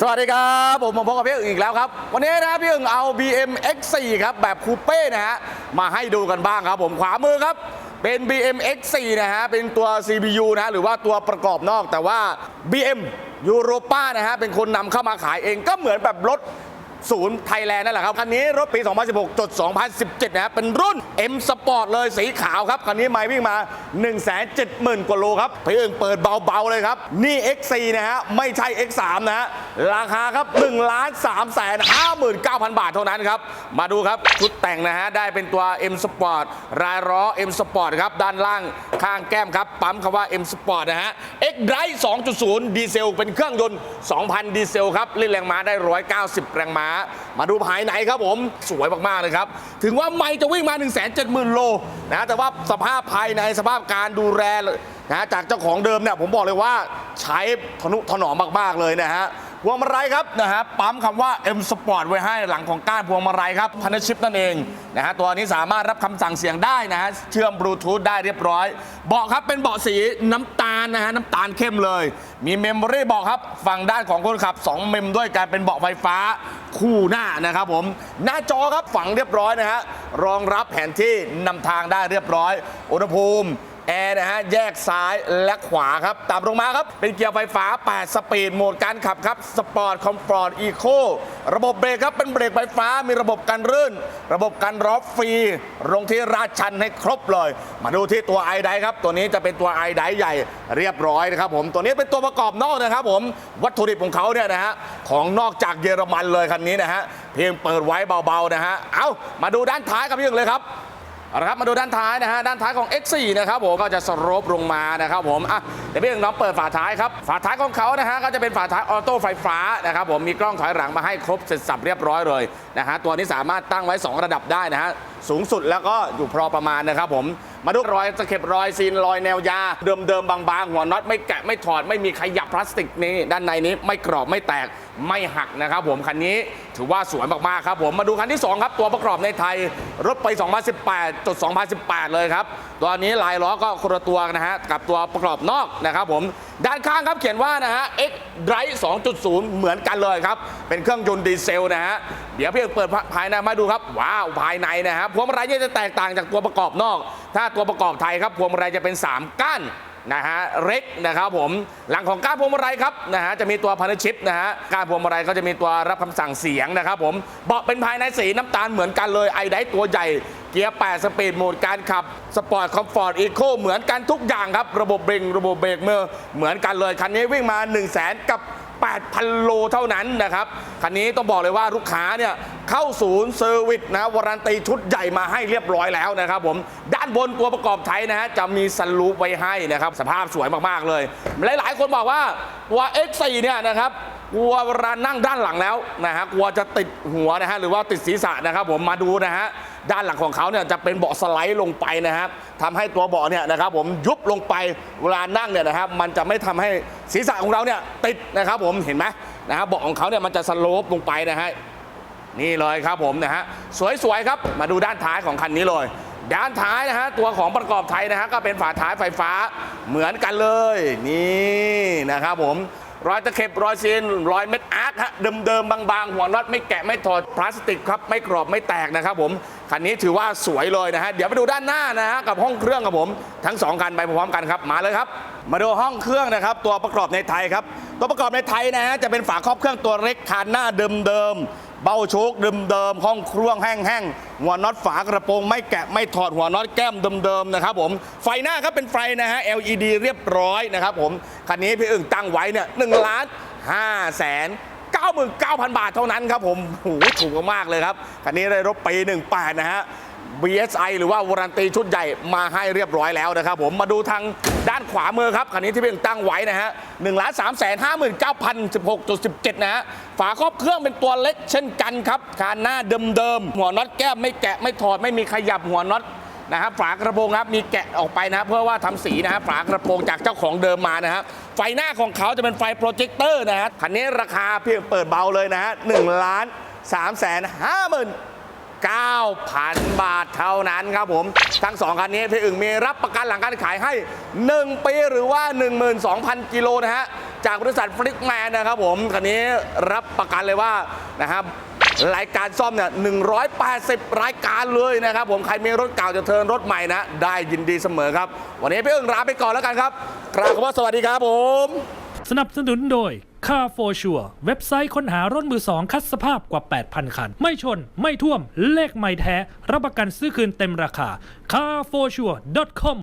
สวัสดีครับ ผมมาพบกับพี่อึ่งอีกแล้วครับ วันนี้นะพี่อึ่งเอา BM X4 ครับ แบบคูเป้นะฮะ มาให้ดูกันบ้างครับผมขวามือครับ เป็น BM X4 นะฮะ เป็นตัว CPU นะฮะหรือว่าตัวประกอบนอกแต่ว่า BM ยูโรป้านะฮะ เป็นคนนำเข้ามาขายเองก็เหมือนแบบรถ ศูนย์ไทยแลนด์นั่นแหละครับ คันนี้รถปี 2016จด2017 นะครับ เป็นรุ่น M Sport เลยสีขาวครับ คันนี้ไม่วิ่งมา 170,000 กว่าโลครับพี่เอิงเปิดเบา ๆ เลยครับ นี่ X4 นะฮะ ไม่ใช่ X3 นะฮะ ราคาครับ1ล้าน3แสน59,000 บาทเท่านั้นครับ มาดูครับชุดแต่งนะฮะ ได้เป็นตัว M Sport รายล้อ M Sport ครับ ด้านล่างข้างแก้มครับ ปั๊มคำว่า M Sport นะฮะ X Drive 2.0 ดีเซล เป็นเครื่องยนต์ 2,000 ดีเซลครับเล่นแรงม้าได้ 190 แรงม้า มาดูภายในครับผม สวยมาก ๆ เลยครับ ถึงว่าไม่จะวิ่งมา 1 7 0 0 0 0 โลนะแต่ว่าสภาพภายในสภาพการดูแลนะจากเจ้าของเดิมเนี่ยผมบอกเลยว่าใช้ทนุถนอมมากๆเลยนะฮะ พวงมาลัยครับนะฮะปั๊มคำว่า M Sport ไว้ให้หลังของก้านพวงมาลัยครับพันธชิปนั่นเองนะฮะตัวนี้สามารถรับคำสั่งเสียงได้นะฮะเชื่อมบลูทูธได้เรียบร้อยเบาะครับเป็นเบาะสีน้ำตาลนะฮะน้ำตาลเข้มเลย มีเมมโมรี่เบาะครับฝั่งด้านของคนขับ 2 เมมด้วยการเป็นเบาะไฟฟ้าคู่หน้านะครับผมหน้าจอครับฝังเรียบร้อยนะฮะรองรับแผนที่นำทางได้เรียบร้อยอุณหภูมิ แอร์นะฮะแยกซ้ายและขวาครับตามลงมาครับเป็นเกียร์ไฟฟ้า 8 สปีดโหมดการขับครับสปอร์ตคอมฟอร์ตอีโคระบบเบรกครับเป็นเบรกไฟฟ้ามีระบบกันรื่น ระบบกันรอบฟรีลงที่ราชันให้ครบเลย มาดูที่ตัวไอไดครับ ตัวนี้จะเป็นตัวไอไดใหญ่เรียบร้อยนะครับผมตัวนี้เป็นตัวประกอบนอกนะครับผมวัตถุดิบของเขาเนี่ยนะฮะของนอกจากเยอรมันเลยคันนี้นะฮะเพียงเปิดไว้เบาๆนะฮะเอามาดูด้านท้ายกับพี่ยึงเลยครับ เอาละครับมาดูด้านท้ายนะฮะด้านท้ายของ X4 นะครับผมก็จะสโลปลงมานะครับผมอะเดี๋ยวพี่น้องเปิดฝาท้ายครับฝาท้ายของเขานะฮะก็จะเป็นฝาท้ายออโต้ไฟฟ้านะครับผมมีกล้องถอยหลังมาให้ครบเสร็จสับเรียบร้อยเลยนะฮะตัวนี้สามารถตั้งไว้ 2 ระดับได้นะฮะสูงสุดแล้วก็อยู่พอประมาณนะครับผม มาดูรอยตะเข็บรอยซีนรอยแนวยา เดิมๆบางๆ หัวน็อตไม่แกะไม่ถอดไม่มีขยับพลาสติกนี้ ด้านในนี้ไม่กรอบไม่แตกไม่หักนะครับผม คันนี้ถือว่าสวยมากๆครับผมมาดูคันที่สองครับ ตัวประกอบในไทย รถไป 2018จด2018 เลยครับ ตัวนี้ลายล้อก็คนละตัวนะฮะกับตัวประกอบนอกนะครับผม ด้านข้างครับเขียนว่านะฮะ X Drive 2.0 เหมือนกันเลยครับ เป็นเครื่องยนต์ดีเซลนะฮะ เดี๋ยวพี่เปิดภายในมาดูครับ ว้าว ภายในนะฮะพวงมาลัยนี่จะแตกต่างจากตัวประกอบนอก ถ้าตัวประกอบไทยครับพวงมาลัยจะเป็น 3 ก้านนะฮะเร็กนะครับผมหลังของก้านพวงมาลัยครับนะฮะจะมีตัวพันธชิปนะฮะก้านพวงมาลัยก็จะมีตัวรับคำสั่งเสียงนะครับผมเบาะเป็นภายในสีน้ำตาลเหมือนกันเลยไอได้ตัวใหญ่เกียร์ 8 สปีดโหมดการขับสปอร์ตคอมฟอร์ตอีโคเหมือนกันทุกอย่างครับ ระบบเบรกระบบเบรกมือเหมือนกันเลย คันนี้วิ่งมา 1 0 0 0 0แสนกับ 8,000 โลเท่านั้นนะครับ คันนี้ต้องบอกเลยว่าลูกค้าเนี่ยเข้าศูนย์เซอร์วิสนะวารันตีชุดใหญ่มาให้เรียบร้อยแล้วนะครับผม ด้านบนตัวประกอบไทยนะฮะจะมีสลูปไว้ให้นะครับ สภาพสวยมากๆเลย หลายๆ คนบอกว่าตัว X4 เนี่ยนะครับกลัวเวลานั่งด้านหลังแล้วนะฮะกลัวจะติดหัวนะฮะหรือว่าติดศีรษะนะครับผมมาดูนะฮะ ด้านหลังของเขาเนี่ยจะเป็นเบาะสไลด์ลงไปนะครับทำให้ตัวเบาะเนี่ยนะครับผมยุบลงไปเวลานั่งเนี่ยนะครับมันจะไม่ทำให้ศีรษะของเราเนี่ยติดนะครับผมเห็นไหมนะฮะเบาะของเขาเนี่ยมันจะสโลปลงไปนะฮะนี่เลยครับผมนะฮะสวยๆครับมาดูด้านท้ายของคันนี้เลยด้านท้ายนะฮะตัวของประกอบไทยนะฮะก็เป็นฝาท้ายไฟฟ้าเหมือนกันเลย นี่นะครับผมรอยตะเข็บรอยซีนรอยเม็ดอา ฮะเดิมๆบางๆ หัวน็อตไม่แกะไม่ถอดพลาสติกครับไม่กรอบไม่แตกนะครับผมคันนี้ถือว่าสวยเลยนะฮะเดี๋ยวไปดูด้านหน้านะฮะกับห้องเครื่องกับผมทั้งสองคันไปพร้อมกันครับมาเลยครับ มาดูห้องเครื่องนะครับ ตัวประกอบในไทยครับ ตัวประกอบในไทยนะฮะจะเป็นฝาครอบเครื่องตัวเล็กคานหน้าเดิมๆเบ้าโชคเดิมๆห้องเครื่องแห้งๆหัวน็อตฝากระโปรงไม่แกะไม่ถอดหัวน็อตแก้มเดิมๆนะครับผมไฟหน้าครับเป็นไฟนะฮะ LED เรียบร้อยนะครับผมคันนี้พี่อึ่งตั้งไว้เนี่ยหนึ่งล้านห้าแสน 99,000 บาทเท่านั้นครับผมโหถูกมากๆเลยครับคันนี้ได้รถปี 18 นะฮะ BSI หรือว่าวารันตีชุดใหญ่มาให้เรียบร้อยแล้วนะครับผมมาดูทางด้านขวามือครับคันนี้ที่เป็นตั้งไว้นะฮะ1ล้าน3แสน59,016.17นะฮะฝาครอบเครื่องเป็นตัวเล็กเช่นกันครับคานหน้าเดิมๆ หัวน็อตแก้มไม่แกะไม่ถอดไม่มีขยับหัวน็อตนะครับฝากระโปรงครับมีแกะออกไปนะครับเพื่อว่าทำสีนะครับฝากระโปรงจากเจ้าของเดิมมานะครับ ไฟหน้าของเขาจะเป็นไฟโปรเจคเตอร์นะฮะคันนี้ราคาเพียงเปิดเบาเลยนะฮะหนึ่งล้านสามแสนห้าหมื่น9,000 บาทเท่านั้นครับผม ทั้ง 2 คันนี้พี่อึ่งมีรับประกันหลังการขายให้ 1 ปีหรือว่า 12,000 กิโลนะฮะ จากบริษัทฟลิกแมนนะครับผม คันนี้รับประกันเลยว่านะครับ รายการซ่อมเนี่ย180 รายการเลยนะครับ ผมใครมีรถเก่าจะเทิร์นรถใหม่นะ ได้ยินดีเสมอครับ วันนี้พี่เอึ้งลาไปก่อนแล้วกันครับกราบคำว่าสวัสดีครับผม สนับสนุนโดย Car for Sure เว็บไซต์ค้นหารถมือสองคัดสภาพกว่า 8,000 คัน ไม่ชน ไม่ท่วม เลขไม่แท้ รับประกันซื้อคืนเต็มราคา carforsure.com